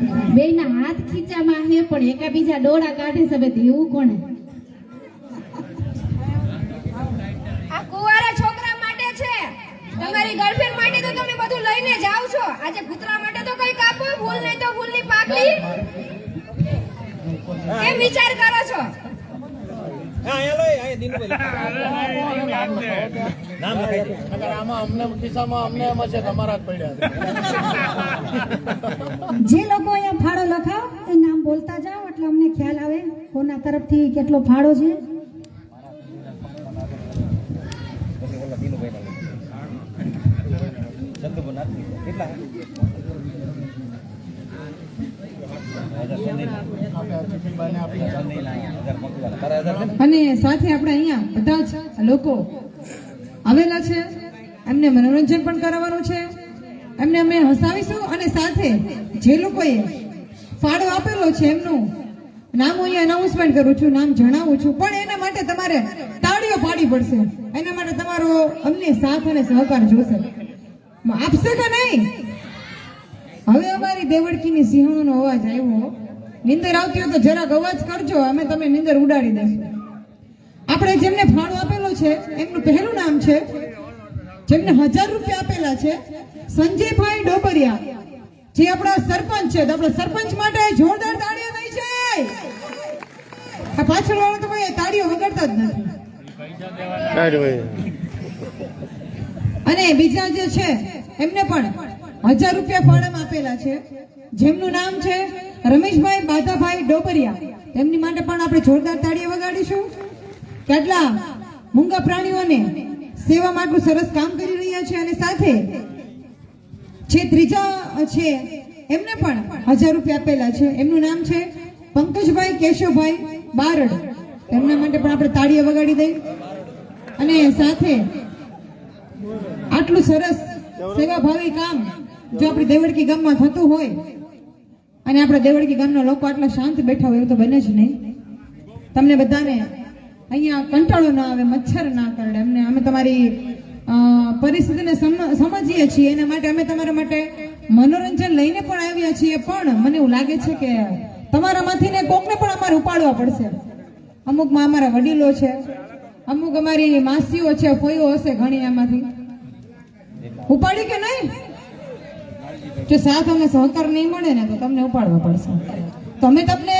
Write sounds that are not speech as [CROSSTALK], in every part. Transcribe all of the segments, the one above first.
બેયના હાથ ખીચામાં હે પણ એકાબીજા ડોળા કાઢે એવું કોણે? આ કુંવારા છોકરા માટે છે. તમારી ગર્લફ્રેન્ડ માટે તો તમે બધું લઈને જાવ છો. આજે કૂતરા માટે તો કઈ કાપો ભૂલ નહીં તો ફૂલની પાકડી. કેમ વિચાર કરો છો આમાં અમને ખિસ્સામાં અમને એમ છે તમારા જ પડ્યા જે લોકો અહીંયા ફાળો લખાવ એ નામ બોલતા જાઓ એટલે અમને ખ્યાલ આવે કોના તરફથી કેટલો ફાળો છે. અને સાથે આપણે અહીંયા બધા લોકો આવેલા છે. એમને મનોરંજન પણ કરાવવાનું છે. એમને અમે હસાવીશું અને સાથે જે લોકોએ ફાળો આપેલો છે એમનું નામ હું અહીંયા અનાઉન્સમેન્ટ કરું છું, નામ જણાવું છું. પણ એના માટે તમારે તાળીઓ પાડી પડશે. એના માટે તમારો અમને સાથ અને સહકાર જોશે. આપશે કે નહીં? હવે અમારી દેવડકીની સિંહણનો અવાજ આવ્યો નિંદર આવતી હોય તો જરાક અવાજ કરજો અમે તમે નિંદર ઉડાડી દઈશું આપણે જેમને ફાળો આપેલો છે એમનું પહેલું નામ છે જેમને હજાર રૂપિયા આપેલા છે સંજયભાઈ ડોબરિયા. જે આપણા સરપંચ છે તો આપણા સરપંચ માટે જોરદાર તાળીઓ થઈ છે. આ પાછળ વાળો તો કોઈ તાળીઓ વગડતા જ નથી. અને બીજા જે છે એમને પણ હજાર રૂપિયા ફાળામાં આપેલા છે. જેમનું નામ છે રમેશભાઈ બાધાભાઈ ડોબરિયા તેમની માટે પણ આપણે જોરદાર તાળીઓ વગાડીશું. કેટલા? મૂંગા પ્રાણીઓને સેવા માટે સરસ કામ કરી રહ્યા છે અને સાથે જે ત્રીજા છે, એમને પણ હજાર રૂપિયા આપેલા છે. એમનું નામ છે પંકજભાઈ કેશવભાઈ બારડ. તેમના માટે પણ આપણે તાળીઓ વગાડી દઈ અને સાથે આટલું સરસ સેવાભાવી કામ જો આપણે દેવડકી ગામમાં થતું હોય, અને આપણે દેવડકી ગામના લોકો આટલા શાંત બેઠા હોય એવું તો બને જ નહીં. તમને બધાને અહીંયા કંટાળો ના આવે, મચ્છર ના કરડે. અમને, અમે તમારી પરિસ્થિતિને સમજીએ છીએ. એના માટે અમે તમારા માટે મનોરંજન લઈને પણ આવ્યા છીએ. પણ મને એવું લાગે છે કે તમારામાંથી ને કોકને પણ અમારે ઉપાડવા પડશે. અમુકમાં અમારા વડીલો છે. અમુક અમારી માસીઓ છે, ફોઈઓ હશે ઘણી એમાંથી ઉપાડી કે નહીં? જો સાથ અને સહકાર નહીં મળે ને તો તમને ઉપાડવા પડશે. તો અમે તમને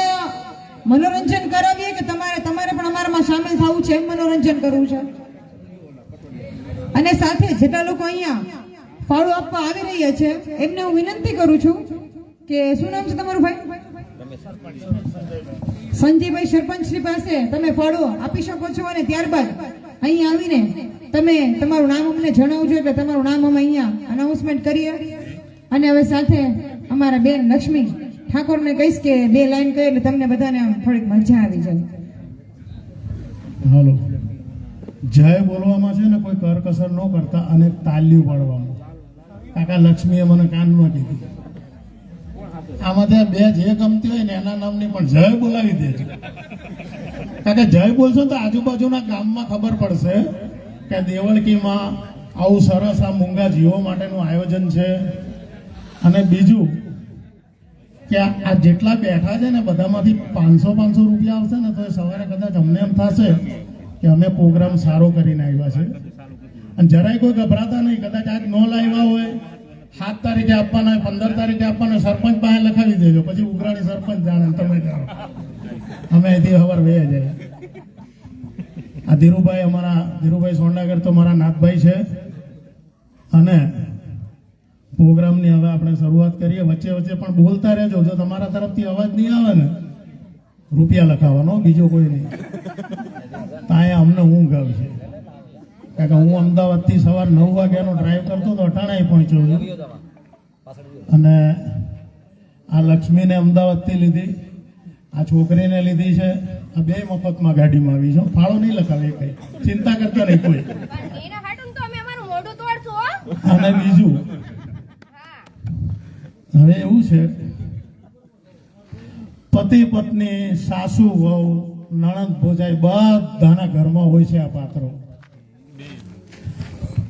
મનોરંજન કરાવીએ કે તમારે તમારે પણ અમારામાં સામેલ થવું છે એમ મનોરંજન કરવું છે? અને સાથે જેટલા લોકો અહીંયા ફાળો આપવા આવી રહ્યા છે, એમને હું વિનંતી કરું છું કે શું નામ છે તમારું ભાઈ? સંજયભાઈ સરપંચ શ્રી પાસે તમે ફાળો આપી શકો છો અને ત્યારબાદ અહીંયા આવીને તમે તમારું નામ અમને જણાવજો એટલે તમારું નામ અમે અહીંયા અનાઉન્સમેન્ટ કરીએ. અને હવે સાથે અમારા બેન લક્ષ્મી ઠાકોરને કહીશ કે બે લાઈન કહી એટલે તમને બધાને થોડીક મજા આવી જાય. હાલો. જય બોલવામાં છે ને કોઈ કરકસર ન કરતા અને તાલ્યું પાડવામાં. કાકા લક્ષ્મીએ મને કાનમાં કીધી ત્યાં બે જે ગમતી હોય ને એના નામની પણ જય બોલાવી દેજો. કાકા જય બોલશો તો આજુબાજુના ગામમાં ખબર પડશે કે દેવળકીમાં આવું સરસ આ મૂંગા જીવો માટેનું આયોજન છે. અને બીજું કે આ જેટલા બેઠા છે ને બધામાંથી પાંચસો પાંચસો રૂપિયા આવશે ને, તો સવારે કદાચ અમને એમ થશે કે અમે પ્રોગ્રામ સારો કરીને આવ્યા છે. અને જરાય કોઈ ગભરાતા નહીં, કદાચ આજ ન લાવ્યા હોય, સાત તારીખે આપવાના હોય, પંદર તારીખે આપવાના સરપંચ પાસે લખાવી દેજો, પછી ઉઘરાણી સરપંચ જાણે તમે જાણો. અમે અહીંથી ખબર વે જાય. આ ધીરુભાઈ અમારા, ધીરુભાઈ સોંડાગર તો મારા નાથભાઈ છે. અને પ્રોગ્રામની હવે આપણે શરૂઆત કરીએ. વચ્ચે વચ્ચે પણ બોલતા રહેજો. જો તમારા તરફથી અવાજ નહીં આવે ને રૂપિયા લખાવાનો બીજો કોઈ નહીં. તો અમને ઊંઘ આવશે. કારણ કે હું અમદાવાદથી સવાર નવ વાગ્યાનો ડ્રાઈવ કરતો તો અટાણાએ પહોંચ્યો છું. અને આ લક્ષ્મીને અમદાવાદથી લીધી. આ છોકરીને લીધી છે. આ બે મફતમાં ગાડીમાં આવી છું. ફાળો નહીં લખાવે કઈ. ચિંતા કરતા નહીં કોઈ. અને બીજું હવે એવું છે, પતિ, પત્ની, સાસુ, વહુ, નણંદ, ભોજાઈ બધાના ઘરમાં હોય છે આ પાત્રો.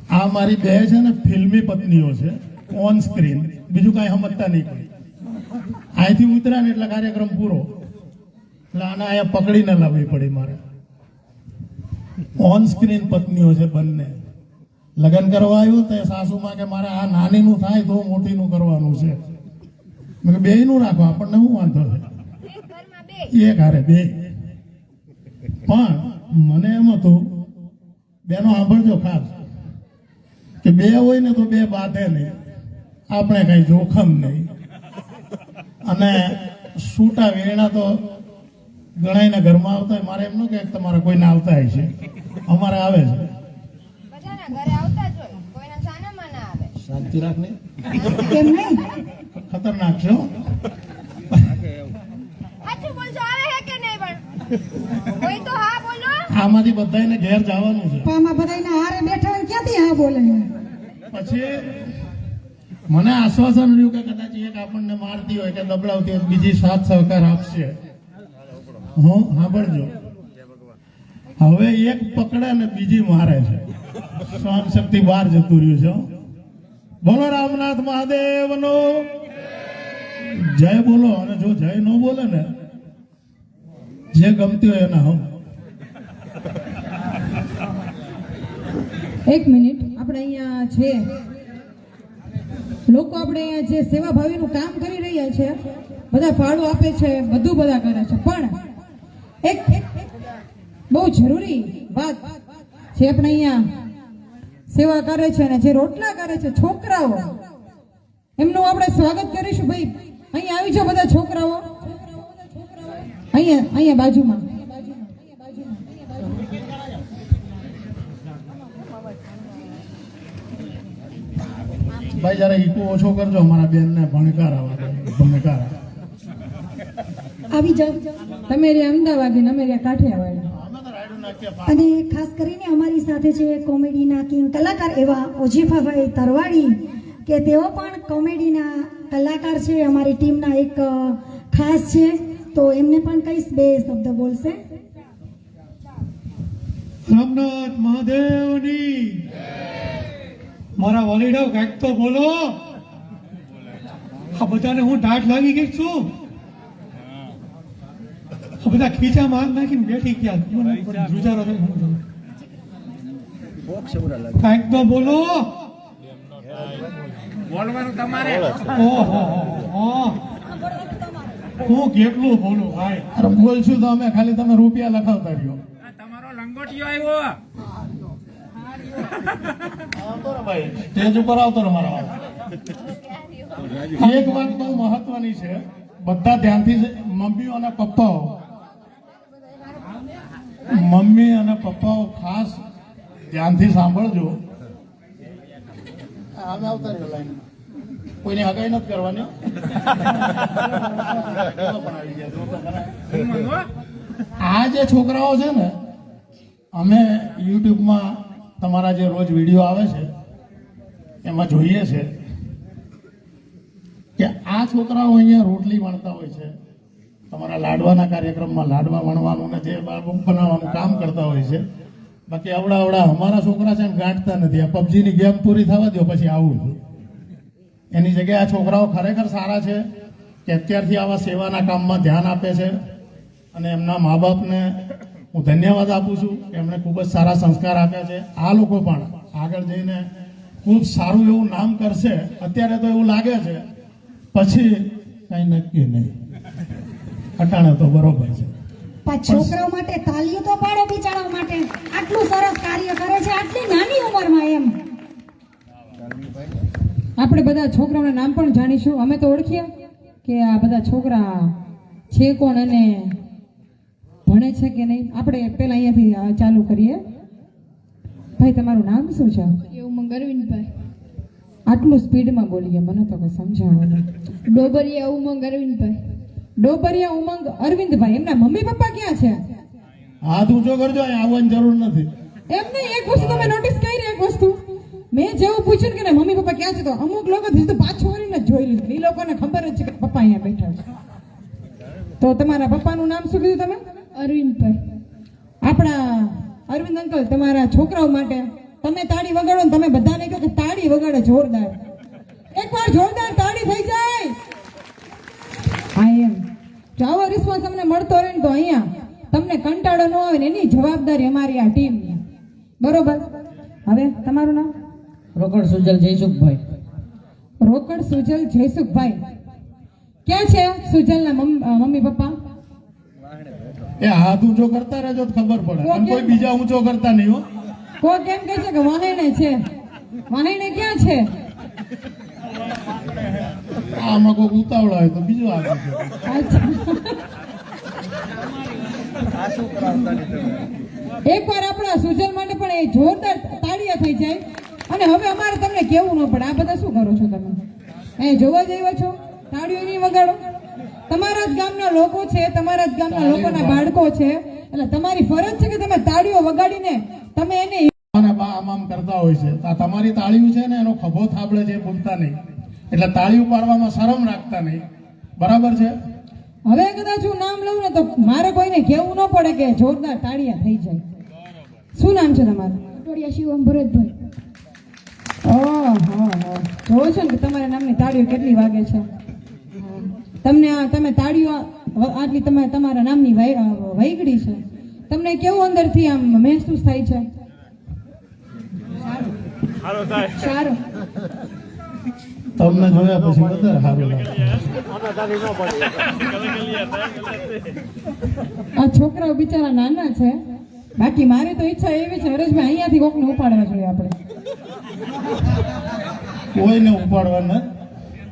આ મારી બે છે ને ફિલ્મી પત્નીઓ છે ઓન સ્ક્રીન બીજું કાંઈ સમજતા નહીં કોઈ. અહીંથી ઉતરા ને એટલે કાર્યક્રમ પૂરો. એટલે આને અહીંયા પકડીને લાવવી પડી મારે. ઓન સ્ક્રીન પત્નીઓ છે બંને. લગ્ન કરવા આવ્યું તે સાસુમાં કે મારે આ નાનીનું થાય તો મોટીનું કરવાનું છે. મેં બે નું રાખો આપણને શું વાંધો છે? એક ઘરમાં બે એક હારે બે. પણ મને એમ હતું બેનો સાંભળજો ખાસ કે બે હોય ને તો બે બાંધે નહીં. આપણે કઈ જોખમ નહીં. અને સૂટા વેણા તો ગણાયના ઘરમાં આવતા હોય મારે એમ ન કે તમારે કોઈને આવતા હોય છે. અમારે આવે છે. બધાના રાખ ના શાંતિ કેમ નહીં? ખતરનાક છે. હો. સાચું બોલજો આવે હે કે નહીં પણ? કોઈ તો હા બોલો. આમાંથી બધાને ઘેર જવાનું છે. આમાં બધાયના હારે બેઠા ક્યાંથી હા બોલે? પછી મને આશ્વાસન રહ્યું કે કદાચ એક આપણને મારતી હોય કે દબડાવતી હોય બીજી સાથ સહકાર આપશે. હું સાંભળજો. હવે એક પકડે ને બીજી મારે છે. સહન શક્તિ બહાર જતું રહ્યું છે હો. બોલો રામનાથ મહાદેવનો જય બોલો અને જો જય ન બોલે ને, જે ગમતી હોય એના એક મિનિટ, આપણે અહીંયા છે. લોકો આપણે અહીંયા જે સેવા ભાવીનું કામ કરી રહ્યા છે, બધા ફાળો આપે છે, બધું બધા કરે છે. પણ એક બહુ જરૂરી વાત જે આપણે અહીંયા સેવા કરે છે અને જે રોટલા કરે છે, છોકરાઓ, એમનું આપણે સ્વાગત કરીશું ભાઈ. અહીંયા આવી જાઓ બધા છોકરાઓ. અહીંયા અહીંયા બાજુમાં. ભાઈ જરા ઈકો ઓછો કરજો અમારા બેનને ભણકાર આવવા ભણકાર. આવી જાઓ. તમે રે અમદાવાદી ને અમે રે કાઠિયાવાડી અને ખાસ કરીને અમારી સાથે છે કોમેડીના કિંગ કલાકાર એવા ઓજીફાભાઈ તરવાડી કે તેઓ પણ કોમેડીના કલાકાર છે, અમારી ટીમના એક ખાસ છે. તો એમને પણ કહીશ બે શબ્દ બોલશે. સોમનાથ મહાદેવની. મારા વલીડો કાંઈક તો બોલો. આ બધાને હું ઢાઢ લાગી ગઈ છું આ બધા ખીચા માર નાખીને બેઠી ગયા. કાંઈક તો બોલો. બોલવાનું તમારે? ઓહો હું કેટલું બોલું ભાઈ? અરે બોલશું તો અમે ખાલી તમે રૂપિયા લખાવતા રહ્યો. તમારો લંગોટિયો આવ્યો. આવતો રે ભાઈ સ્ટેજ ઉપર આવતો રે મારા એક વાત બહુ મહત્વની છે બધા ધ્યાનથી મમ્મી મમ્મીઓ અને પપ્પાઓ. મમ્મી અને પપ્પાઓ ખાસ ધ્યાનથી સાંભળજો. આમે આવતા રહ્યો લાઈન કોઈની હગાઈ નથી કરવાની. આ જે છોકરાઓ છે ને, અમે યુટ્યુબમાં તમારા જે રોજ વીડિયો આવે છે, એમાં જોઈએ છે કે આ છોકરાઓ અહીંયા રોટલી વણતા હોય છે, તમારા લાડવાના કાર્યક્રમમાં લાડવા વણવાનું ને જે બનાવવાનું કામ કરતા હોય છે બાકી આવડા આવડા, અમારા છોકરા છે ને ગાંઠતા નથી. આ પબજીની ગેમ પૂરી થવા દો પછી આવું એની જગ્યાએ આ છોકરાઓ ખરેખર સારા છે કે અત્યારથી આવા સેવાના કામમાં ધ્યાન આપે છે અને એમના મા બાપને હું ધન્યવાદ આપું છું કે એમણે ખૂબ જ સારા સંસ્કાર આપ્યા છે. આ લોકો પણ આગળ જઈને ખૂબ સારું એવું નામ કરશે. અત્યારે તો એવું લાગે છે. પછી કઈ નક્કી નહીં. અટાણે તો બરોબર છે. પણ છોકરાઓ માટે તાલીઓ તો પાડો બિચારાઓ માટે. આટલું સરસ કાર્ય કરે છે આટલી નાની ઉંમરમાં એમ. આપણે બધા છોકરાઓના નામ પણ જાણીશું. અમે તો ઓળખીએ કે આ બધા છોકરા છે કોણ અને ભણે છે કે નહીં. આપણે પહેલા અહીંયાથી ચાલુ કરીએ. ભાઈ તમારું નામ શું છે? એવું અરવિંદભાઈ આટલું સ્પીડમાં બોલીએ મને તો કઈ સમજાવો ડોબરિયા ઉમંગ અરવિંદભાઈ. ડોબરિયા ઉમંગ અરવિંદભાઈ એમના મમ્મી પપ્પા ક્યાં છે? હાથ ઊંચો કરજો અહીં આવવાની જરૂર નથી. એમને એક વસ્તુ તમે નોટિસ કરી એક વસ્તુ. મેં જેવું પૂછ્યું કે મમ્મી પપ્પા ક્યાં છે તો અમુક લોકો તો પાછું વળીને જ જોઈ લીધું. એ લોકોને ખબર જ છે કે પપ્પા અહીંયા બેઠા છે. તો તમારા પપ્પાનું નામ શું કીધું તમે? અરવિંદભાઈ. આપણા અરવિંદ અંકલ તમારા છોકરાઓ માટે તમે તાળી વગાડો ને તમે બધાને કહો કે તાળી વગાડે જોરદાર. એકવાર જોરદાર તાળી થઈ જાય. આઈ એમ. જો આવો રિસ્પોન્સ અમને મળતો રહે ને તો અહીંયા તમને કંટાળો ન આવે ને એની જવાબદારી અમારી આ ટીમની. બરોબર? હવે તમારું નામ? રોકડ સુજલ જયસુખભાઈ. રોકડ સુજલ જયસુખભાઈ. ક્યાં છે સુજલના ના મમ્મી પપ્પા? એ હાથ ઊંચો કરતા રહેજો ખબર પડે. અને કોઈ બીજા ઊંચો કરતા નહીં હો. કોઈ કેમ કહે છે કે વાહિણે છે? વાહિણે ક્યાં છે? આમાં કોઈ ઉતાવળ હોય તો બીજું આવે. એક વાર આપણા સુજલ માટે પણ એ જોરદાર તાળીયા થઈ જાય. અને હવે અમારે તમને કેવું ન પડે. આ બધા શું કરો છો તમે? અહીં જોવા જઈવા છો? તાળીઓ નહીં વગાડો. તમારા જ ગામના લોકો છે તમારા જ ગામના લોકોના બાળકો છે. એટલે તમારી ફરજ છે કે તમે તાળીઓ વગાડીને તમે એને આમ આમ કરતા હોય છે. આ તમારી તાળીઓ છે ને એનો ખભો થાબડે છે એ ભૂલતા નહીં. એટલે તાળીઓ પાડવામાં શરમ રાખતા નહીં. બરાબર છે? હવે કદાચ હું નામ લઉં ને તો મારે કોઈને કહેવું ન પડે કે જોરદાર તાળીયા થઈ જાય. શું નામ છે તમારું? ટોડિયા શિવમ ભરતભાઈ હા હા જોવો છો ને કે તમારા નામની તાળીઓ કેટલી વાગે છે? તમને આ તમે તાળીઓ આટલી તમે તમારા નામની વૈગડી વાગડી છે. તમને કેવું અંદરથી આમ મહેસૂસ થાય છે? સારું. તમને જોયા પછી વધારે સારું લાગે. આ છોકરાઓ બિચારા નાના છે. બાકી મારી તો ઈચ્છા એવી છે હરેશભાઈ અહીંયાથી કોકને ઉપાડવા જોઈએ આપણે. કોઈને ઉપાડવાના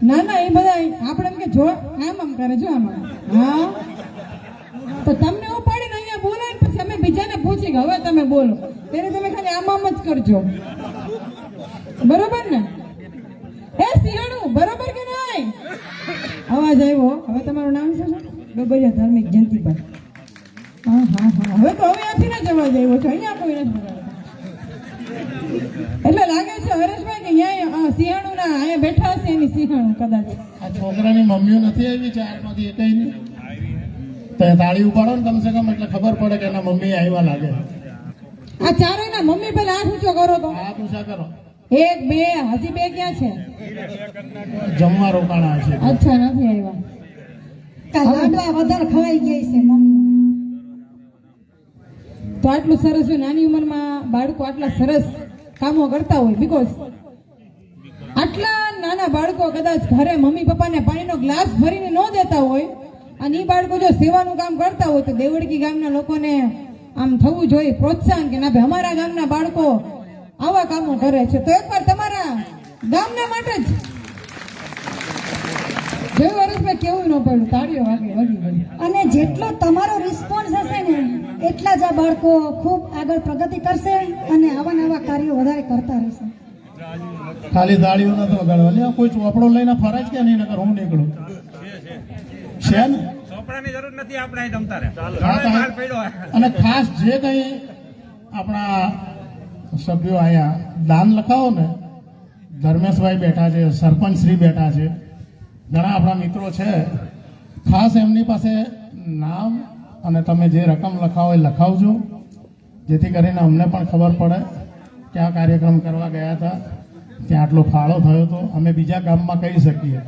ના? ના એ બધા આપણે એમ કે જો આમ આમ કરે જો આમ. હા? તો તમને ઉપાડીને અહીંયા બોલાય ને પછી અમે બીજાને પૂછી કે હવે તમે બોલો. ત્યારે તમે ખાલી આમ આમ જ કરજો. બરોબર ને? હે સિંહણું બરોબર કે નહીં? અવાજ આવ્યો. હવે તમારું નામ શું છે? ડોબરિયા ધાર્મિક જયંતિભાઈ હા હા હા. હવે તો હવે આથી જ અવાજ આવ્યો છે. અહીંયા કોઈ નથી એટલે લાગે છે હરેશભાઈ કે અહીંયા સિંહાણું ના અહીંયા બેઠા હશે એની સિંહાણું કદાચ. આ છોકરાની મમ્મીઓ નથી આવી ચારમાંથી એકઈ નહીં? એ તાળી ઉપાડો ને કમસે કમ એટલે ખબર પડે કે એના મમ્મી આવ્યા લાગે. આ ચારેયના મમ્મી પેલા હાથ ઊંચો કરો તો. આ પૂછા કરો. એક બે હજી બે ક્યાં છે? જમવા રોકાણા છે. અચ્છા નથી આવ્યા. લાડવા વધારે ખવાઈ ગયા છે મમ્મી. તો આટલું સરસ હોય નાની ઉંમરમાં બાળકો આટલા સરસ કામો કરતા હોય બીકોઝ આટલા નાના બાળકો કદાચ ઘરે મમ્મી પપ્પાને પાણીનો ગ્લાસ ભરીને ન દેતા હોય અને એ બાળકો જો સેવાનું કામ કરતા હોય તો દેવડકી ગામના લોકોને આમ થવું જોઈએ પ્રોત્સાહન કે ના ભાઈ અમારા ગામના બાળકો આવા કામો કરે છે. તો એકવાર તમારા ગામના માટે જ જેવું હરેશભાઈ કેવું ન પડ્યું તાળીઓ વાગે અને જેટલો તમારો રિસ્પોન્સ હશે ને એટલા જ આ બાળકો ખૂબ આગળ પ્રગતિ કરશે અને આવા નવા કાર્યો વધારે કરતા રહેશે. ખાલી તાળીઓ નથી વગાડવાની આ કોઈ ચોપડો લઈને ફરે કે નહીં? નકર હું નીકળું? છે ને? ચોપડાની જરૂર નથી આપણે અહીં તમતારે હા, તો માલ પડ્યો અને ખાસ જે કંઈ આપણા સભ્યો અહીંયા દાન લખાવો ને ધર્મેશભાઈ બેઠા છે સરપંચ શ્રી બેઠા છે ઘણા આપણા મિત્રો છે. ખાસ એમની પાસે નામ અને તમે જે રકમ લખાવો એ લખાવજો જેથી કરીને અમને પણ ખબર પડે કે આ કાર્યક્રમ કરવા ગયા હતા ત્યાં આટલો ફાળો થયો હતો અમે બીજા ગામમાં કહી શકીએ.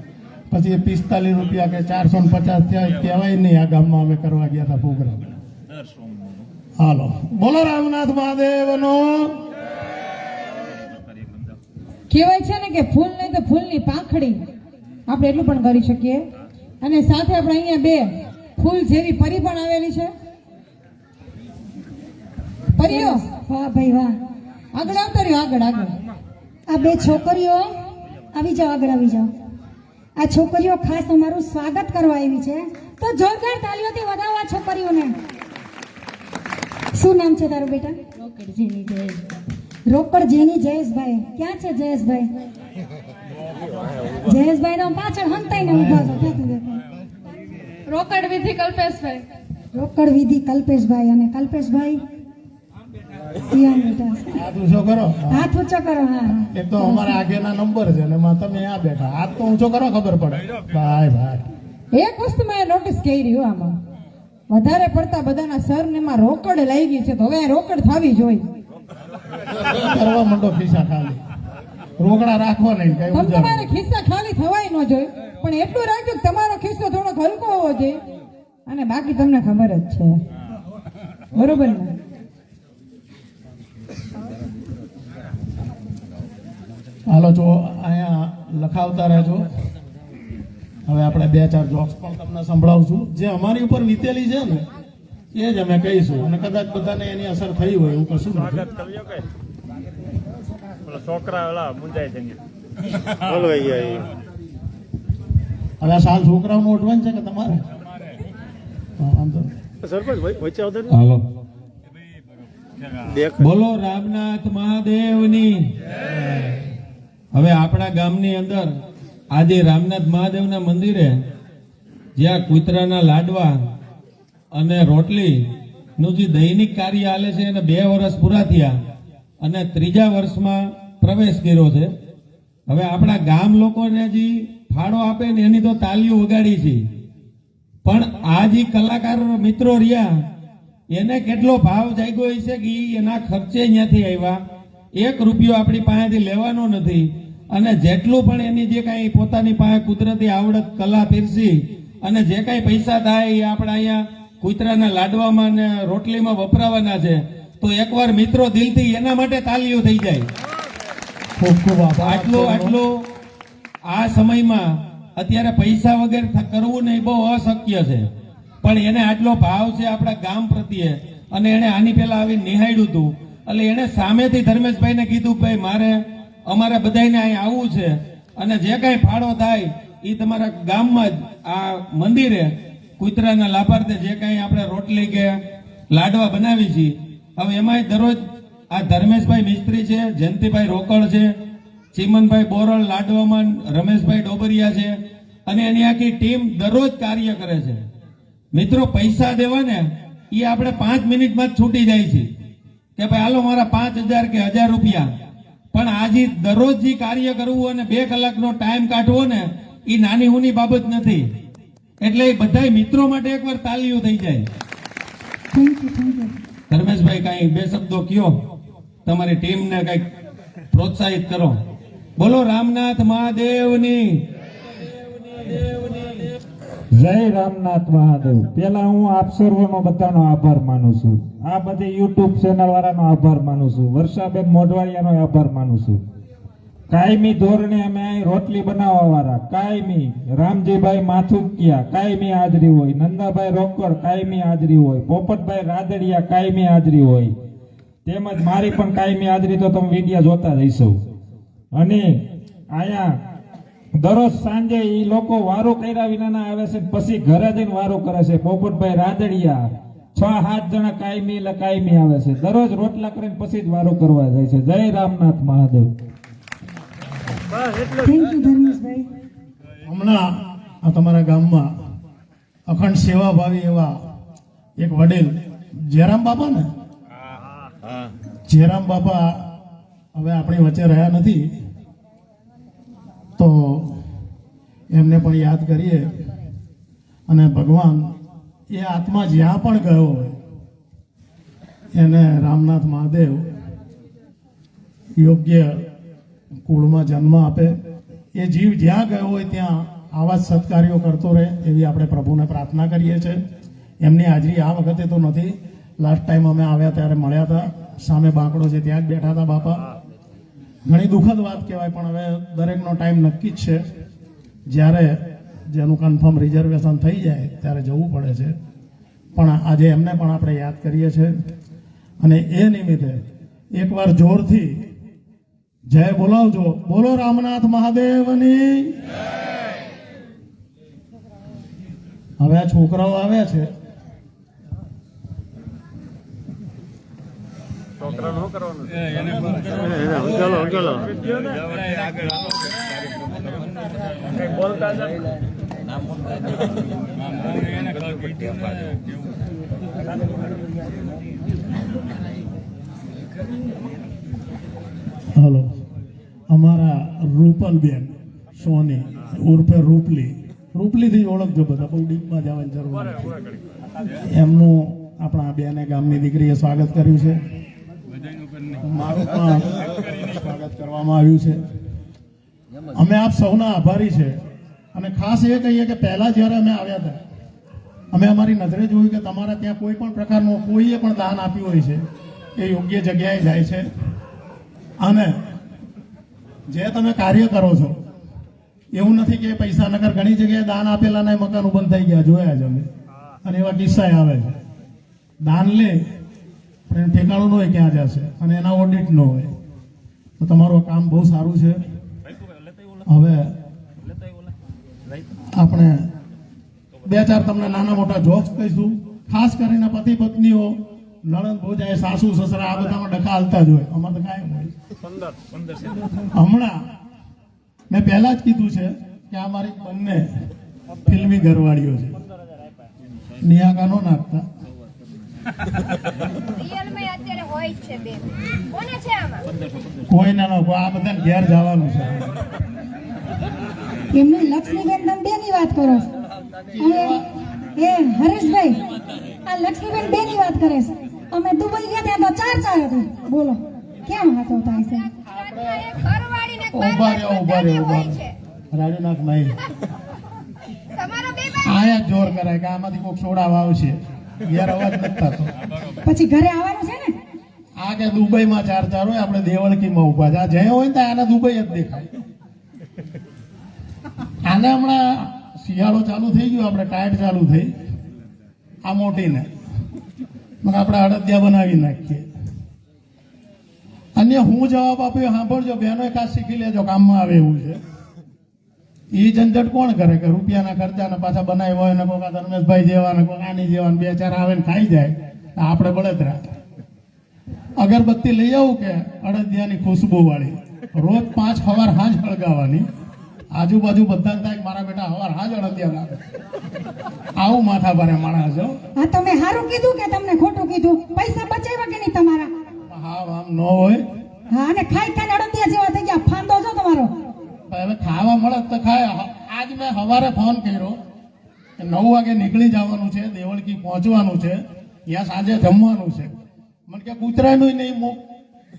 પછી એ પિસ્તાલીસ રૂપિયા કે ચારસો ને પચાસ ત્યાં કહેવાય નહીં આ ગામમાં અમે કરવા ગયા હતા પ્રોગ્રામ. હાલો. બોલો રામનાથ મહાદેવનો કહેવાય છે ને કે ફૂલ નહીં તો ફૂલની પાંખડી. આપણે એટલું પણ કરી શકીએ. અને સાથે આપણે અહીંયા બે ફૂલ જેવી પરી પણ આવેલી છે. પરીઓ? વાહ ભાઈ વાહ. આગળ આવતા રહ્યો આગળ આગળ. આ બે છોકરીઓ આવી જાઓ આગળ આવી જાઓ. આ છોકરીઓ ખાસ અમારું સ્વાગત કરવા આવી છે. તો જોરદાર તાલીઓથી વધાવો આ છોકરીઓને. શું નામ છે તારું બેટા? રોકડ જેની જયેશભાઈ. ક્યાં છે જયેશભાઈ? [LAUGHS] જયેશભાઈ નો પાછળ હંતાઈને ઊભા છો. ક્યાંથી રોકડ વિધિ કલ્પેશભાઈ. રોકડ વિધિ કલ્પેશભાઈ અને કલ્પેશભાઈ? હાથ ઊંચો કરો. હાથ ઊંચો કરો હા એક તો અમારા આગેના નંબર છે ને એમાં તમે આ બેઠા. હાથ તો ઊંચો કરો ખબર પડે. ભાઈ ભાઈ. એક વસ્તુ મેં નોટિસ કરી આમાં. વધારે પડતા બધાના સર ને એમાં રોકડ લઈ ગઈ છે તો હવે રોકડ થવી જોઈએ. કરવા માંડો ખિસ્સા ખાલી. રોકડા રાખવા નહીં કઈ તમારે ખિસ્સા ખાલી થવાય ન જોઈએ. પણ એટલું રાખજો કે તમારો ખિસ્સો થોડોક હલકો હોવો જોઈએ. અને બાકી તમને ખબર જ છે. બરોબર ને? હાલો જો અહીંયા લખાવતા રહેજો. હવે આપણે બે ચાર જોક્સ પણ તમને સંભળાવશું જે અમારી ઉપર વીતેલી છે ને એ જ અમે કહીશું. અને કદાચ બધાને એની અસર થઈ હોય એવું કશું સ્વાગત કર્યો કે છોકરા ઓલા મુંજાય છે ને. [LAUGHS] હવે સાલ છોકરાઓનું ઓઢવાનું છે કે તમારે. હાલો. બોલો રામનાથ મહાદેવની. હવે આપણા ગામની અંદર આજે રામનાથ મહાદેવના મંદિરે જ્યાં કુતરાના લાડવા અને રોટલી નું જે દૈનિક કાર્ય હાલે છે એને બે વર્ષ પૂરા થયા અને ત્રીજા વર્ષમાં પ્રવેશ કર્યો છે. હવે આપણા ગામ લોકોને જે ફાળો આપે ને એની તો તાલીઓ વગાડી છે. પણ આ જે કલાકાર મિત્રો રહ્યા, એને કેટલો ભાવ જાગ્યો છે કે એના ખર્ચે અહીંયાથી આવ્યા. એક રૂપિયો આપણી પાસેથી લેવાનો નથી. અને જેટલું પણ એની જે કાંઈ પોતાની પાસે કુદરતી આવડત કલા પીરસી અને જે કાંઈ પૈસા થાય એ આપણે અહીંયા કૂતરાના લાડવામાં ને રોટલીમાં વપરાવાના છે તો એકવાર મિત્રો દિલથી એના માટે તાલીઓ થઈ જાય. ખૂબ ખૂબ આટલો આટલું. આ સમયમાં અત્યારે પૈસા વગર કરવું નહીં બહુ અશક્ય છે. પણ એને આટલો ભાવ છે આપણા ગામ પ્રત્યે અને એને આની પહેલા આવી નિહાળ્યું હતું. એટલે એને સામેથી ધર્મેશભાઈને કીધું ભાઈ મારે અમારે બધાને અહીં આવવું છે અને જે કાંઈ ફાળો થાય એ તમારા ગામમાં જ આ મંદિરે કૂતરાના લાભાર્થે જે કાંઈ આપણે રોટલી કે લાડવા બનાવી છીએ હવે એમાંય દરરોજ આ ધર્મેશભાઈ મિસ્ત્રી છે, જયંતિભાઈ રોકડ છે, ચીમનભાઈ બોરળ લાડવામાં રમેશભાઈ ડોબરિયા છે, અને એની આખી ટીમ દરરોજ કાર્ય કરે છે. મિત્રો, પૈસા દેવા ને એ આપણે પાંચ મિનિટમાં જ છૂટી જાય છે. કે ભાઈ, હાલો, મારા પાંચ હજાર કે હજાર રૂપિયા. પણ આજે દરરોજ જે કાર્ય કરવું અને બે કલાકનો ટાઈમ કાઢવો ને, એ નાની ઉની બાબત નથી. એટલે બધા મિત્રો માટે એકવાર તાલીઓ થઈ જાય. Thank you thank you Dharmeshbhai કઈ બે શબ્દો કયો? તમારી ટીમને કંઈક પ્રોત્સાહિત કરો. બોલો રામનાથ મહાદેવની. જય રામનાથ મહાદેવ. પેલા હું આપ સર્વનો બધાનો આભાર માનું છું. આ બધી યુટ્યુબ ચેનલ વાળાનો આભાર માનું છું. વર્ષાબેન મોઢવાડિયાનો આભાર માનું છું. કાયમી ધોરણે અમે અહીં રોટલી બનાવવા વાળા કાયમી. રામજીભાઈ માથુકિયા, કાયમી હાજરી હોય. નંદાભાઈ રોકડ, કાયમી હાજરી હોય. પોપટભાઈ રાદડિયા, કાયમી હાજરી હોય. તેમજ મારી પણ કાયમી હાજરી, તો તમે વીડિયો જોતા રહીશો. અને અહીંયા દરરોજ સાંજે એ લોકો વારો કર્યા વિનાના આવે છે પછી ઘરે જઈને વારો કરે છે. પોપટભાઈ રાદડિયા, છ સાત જણા કાયમી એટલે કાયમી આવે છે. દરરોજ રોટલા કરીને પછી જ વારો કરવા જાય છે. જય રામનાથ મહાદેવ. હમણાં આ તમારા ગામમાં અખંડ સેવાભાવી એવા એક વડીલ જયરામ બાપા ને? જયરામ બાપા હવે આપણી વચ્ચે રહ્યા નથી. તો એમને પણ યાદ કરીએ અને ભગવાન એ આત્મા જ્યાં પણ ગયો હોય, એને રામનાથ મહાદેવ યોગ્ય કુળમાં જન્મ આપે. એ જીવ જ્યાં ગયો હોય ત્યાં આવા જ સત્કાર્યો કરતો રહે એવી આપણે પ્રભુને પ્રાર્થના કરીએ છીએ. એમની હાજરી આ વખતે તો નથી. લાસ્ટ ટાઈમ અમે આવ્યા ત્યારે મળ્યા હતા. સામે બાંકડો છે, ત્યાં જ બેઠા હતા બાપા. ઘણી દુઃખદ વાત કહેવાય, પણ હવે દરેકનો ટાઈમ નક્કી જ છે. જ્યારે જેનું કન્ફર્મ રિઝર્વેશન થઈ જાય, ત્યારે જવું પડે છે. પણ આજે એમને પણ આપણે યાદ કરીએ છીએ. અને એ નિમિત્તે એકવાર જોરથી જય બોલાવજો. બોલો રામનાથ મહાદેવની. હવે આ છોકરાઓ આવ્યા છે. હલો. અમારા રૂપલબેન સોની, ઉર્ફે રૂપલી. રૂપલીથી ઓળખજો બધા, બહુ ડીપમાં જવાની જરૂર એમનું આપણા બેને ગામની દીકરીએ સ્વાગત કર્યું છે. મારું પણ સ્વાગત કરવામાં આવ્યું છે. અમે આપ સૌના આભારી છે. અને ખાસ એ કહીએ કે પહેલા જ્યારે અમે આવ્યા હતા, અમે અમારી નજરે જોયું કે તમારા ત્યાં કોઈ પણ પ્રકારનું કોઈએ પણ દાન આપ્યું હોય છે, એ યોગ્ય જગ્યાએ જાય છે. અને જે તમે કાર્ય કરો છો, એવું નથી કે પૈસા નગર ઘણી જગ્યાએ દાન આપેલા ને મકાન બંધ થઈ ગયા, જોયા છે અમે. અને એવા કિસ્સા આવે છે. દાન લે, પણ ઠેકાણું ન હોય ક્યાં જશે, અને એના ઓડિટ ન હોય. તો તમારું કામ બહુ સારું છે. હવે આપણે બે ચાર તમને નાના મોટા જોક્સ કહીશું. ખાસ કરીને પતિ પત્નીઓ નણંદ ભોજાએ સાસુ સસરા આ બધામાં ડખા હાલતા જ હોય. અમારે તો કાંઈ હમણાં મેં પહેલા જ કીધું છે કે આ મારી બંને ફિલ્મી ઘરવાળીઓ છે. નિયાકા નો નાખતા. રિયલમાં અત્યારે હોય જ છે બે. કોને કોઈ ના નો આ બધા ઘેર જવાનું છે. એમને લક્ષ્મીબેન તમે બેની વાત કરો એ હરેશભાઈ આ લક્ષ્મીબેન બેની વાત કરે છે. અમે દુબઈ ગયા ત્યાં તો ચાર ચાર હતા. બોલો કેમ હતો થાય છે? ઊભા રહ્યો ઊભા રહ્યો ઊભા હોય નાખ નહીં ભાઈ. આયા જોર કરાય કે આમાંથી કોક છોડાવા આવશે. યાર અવાજ નથી થતો. પછી ઘરે આવવાનું છે ને? આ કે દુબઈમાં ચાર ચાર હોય આપણે દેવળકીમાં ઊભા છે. આ જે હોય ને તો આને દુબઈ જ દેખાય. આને હમણાં શિયાળો ચાલુ થઈ ગયો આપણે ટાયર ચાલુ થઈ. આ મોટીને. આપણે અડદિયા બનાવી નાખીએ. અન્ય હું જવાબ આપ્યો સાંભળજો બહેનો ખાસ શીખી લેજો, કામમાં આવે એવું છે. એ ઝંઝટ કોણ કરે કે રૂપિયાના ખર્ચાને પાછા બનાવ્યા હોય ને કોકા આ ધર્મેશભાઈ જેવા ને કોક આની જેવા બે ચાર આવે ને ખાઈ જાય. આપણે બળતરા. અગરબત્તી લઈ આવું કે અડદિયાની ખુશ્બુ વાળી રોજ પાંચ સવાર હાજ હળગાવાની આજુબાજુ બધા થાય મારા બેટા હવાર હાજ અડદિયા લાગે. આવું માથા ભારે માણસ છો હા તમે સારું કીધું કે તમને ખોટું કીધું? પૈસા બચાવ્યા કે નહીં તમારા? હા આમ ન હોય. હા અને ખાઈ ખાઈને અડદિયા જેવા થઈ ગયા. ફાંદો છો તમારો? હવે ખાવા મળે તો ખાય. આજ મેં સવારે ફોન કર્યો કે નવ વાગે નીકળી જવાનું છે દેવળકી પહોંચવાનું છે. ત્યાં સાંજે જમવાનું છે. મને કે કૂતરાનું નહીં મૂક.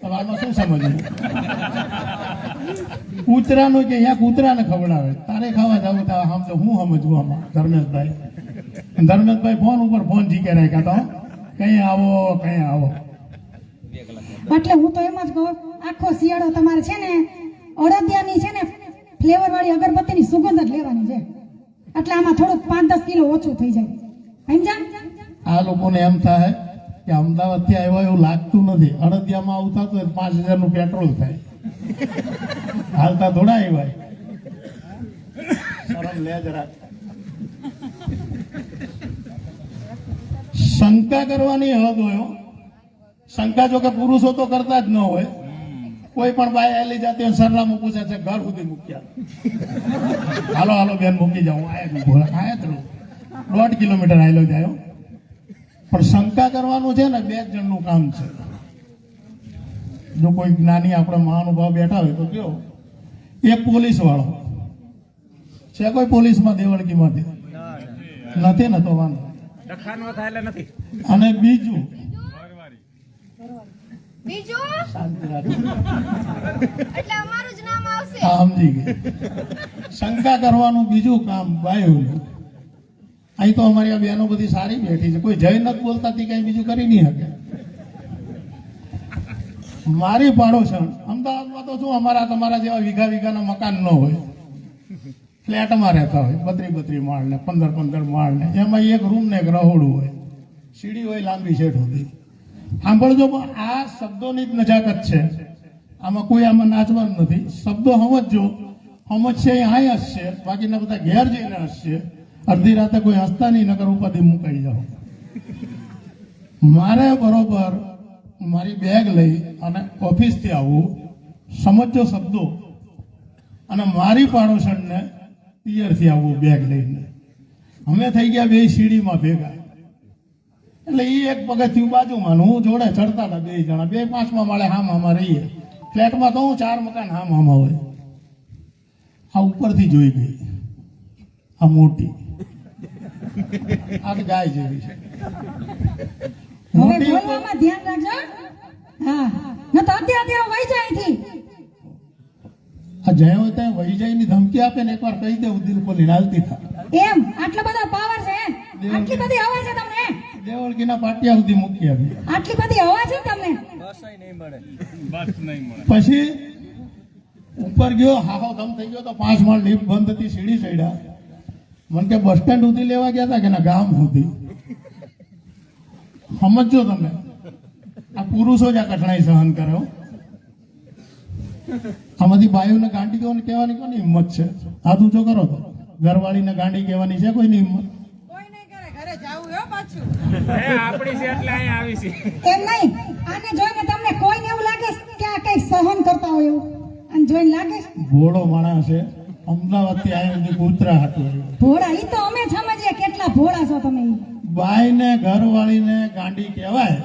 આમાં શું સમજવું કૂતરાનું કે અહીંયા કૂતરાને ખવડાવે? તારે ખાવા જવું તો આમ તો હું સમજવું આમાં? ધર્મેશભાઈ. ધર્મેશભાઈ ફોન ઉપર ફોન જીકે રાખ્યા તો કઈ આવો કઈ આવો. એટલે હું તો એમ જ કહું આખો શિયાળો તમારે છે ને અડદિયાની છે ને ફ્લેવર વાળી અગરબત્તીની સુગંધ જ લેવાની છે. એટલે આમાં થોડુંક પાંચ દસ કિલો ઓછું થઈ જાય. સમજા આ લોકોને એમ થાય કે અમદાવાદથી આવ્યા એવું લાગતું નથી. અડદિયામાં આવતા તો પાંચ હજારનું પેટ્રોલ થાય. હાલતા થોડા આવ્યા. શંકા કરવાની હદ હોય. શંકા જો કે પુરુષો તો કરતા જ ન હોય. કોઈ પણ બાય આવેલી જાતી હોય સરનામું પૂછે છે, ઘર સુધી મૂક્યા. હાલો હાલો, બેન, મૂકી જાઉં. આયા આયા જ. દોઢ કિલોમીટર આવેલો જાય. પણ શંકા કરવાનું છે ને બે જણનું કામ છે. જો કોઈ જ્ઞાની આપણે મહાનુભાવ બેઠા હોય તો કયો? એક પોલીસ વાળો છે કોઈ પોલીસમાં દેવળકીમાંથી નથી ને તો વાંધો. ડખા નો થાય એટલે નથી. અને બીજું? બીજું? શાંતિ રાખો. એટલે અમારું જ નામ આવશે. આ સમજી ગઈ શંકા કરવાનું બીજું કામ બાયું અહીં તો અમારી આ બહેનો બધી સારી બેઠી છે. કોઈ જય નથી બોલતા, તે કઈ બીજું કરી નહીં શકે. મારી પાડોશણ, અમદાવાદમાં તો શું અમારા તમારા જેવા વીઘા વીઘાના મકાન ન હોય. ફ્લેટમાં રહેતા હોય, બત્રી બત્રી માળ ને પંદર પંદર માળ ને એમાં એક રૂમ ને એક રહોડું હોય. સીડી હોય લાંબી શેઠ સુધી. સાંભળજો, પણ આ શબ્દોની જ નજાકત છે. આમાં કોઈ આમાં નાચવાનું નથી. શબ્દો સમજજો સમજશે એ અહીં હસશે બાકીના બધા ઘેર જઈને હસશે. અડધી રાતે કોઈ હસતા નહીં નગર ઉપાધિ મુકાઈ જાઓ. મારે બરોબર મારી બેગ લઈ અને ઓફિસથી આવું સમજો શબ્દો. અને મારી પાડોશણને પિયરથી આવવું બેગ લઈને. અમે થઈ ગયા બે સીડીમાં ભેગા. એટલે એ એક પગથિયું બાજુમાં હું જોડે ચડતા હતા બે જણા. બે પાંચમા માળે હામ હામાં રહીએ. ફ્લેટમાં તો હું ચાર મકાન હામ હામાં હોય. આ ઉપરથી જોઈ ગઈ. આ મોટી. આ તો ગાય જેવી છે. હવે બોલવામાં ધ્યાન રાખજો. હા. ન તો અત્યારે અત્યારે વહી જાય અહીંથી. આ આ જય હોય ત્યાં વહી જઈને ધમકી આપે ને એકવાર કહી દેવું દિલ ખોલીને હાલતી થાય એમ? આટલો બધો પાવર છે? આટલી બધી હવા છે તમને? દેવળકીના પાટિયા સુધી મૂકી આવી આટલી બધી હવા છે તમને? પછી ઉપર ગયો હાહો દમ થઈ ગયો તો પાંચ માળ લિફ્ટ બંધ હતી સીડી ચડ્યા. મને કે બસ સ્ટેન્ડ સુધી લેવા ગયા હતા કે ના ગામ સુધી? સમજો તમે. આ પુરુષો જ આ કઠણાઈ સહન કરો હો. આમાંથી બાયુને ગાંડી કહેવાની કહેવાની કોની હિંમત છે? આ તું જો કરો તો. ઘરવાળીને ગાંડી કહેવાની છે કોઈની હિંમત? કોઈ નહીં કરે ઘરે જાવું હો પાછું. એ આપણી છે એટલે અહીંયા આવી છે. એમ નહીં. આને જોઈને તમને કોઈને એવું લાગે કે આ કઈ સહન કરતા હોય એવું? અને જોઈને લાગે? છે? ભોળો માણસ છે. અમદાવાદથી આવ્યો ને કૂતરા હતું ભોળા ઈ તો અમે સમજીએ કેટલા ભોળા છો તમે ઈ. બાઈને ઘરવાળીને ગાંડી કહેવાય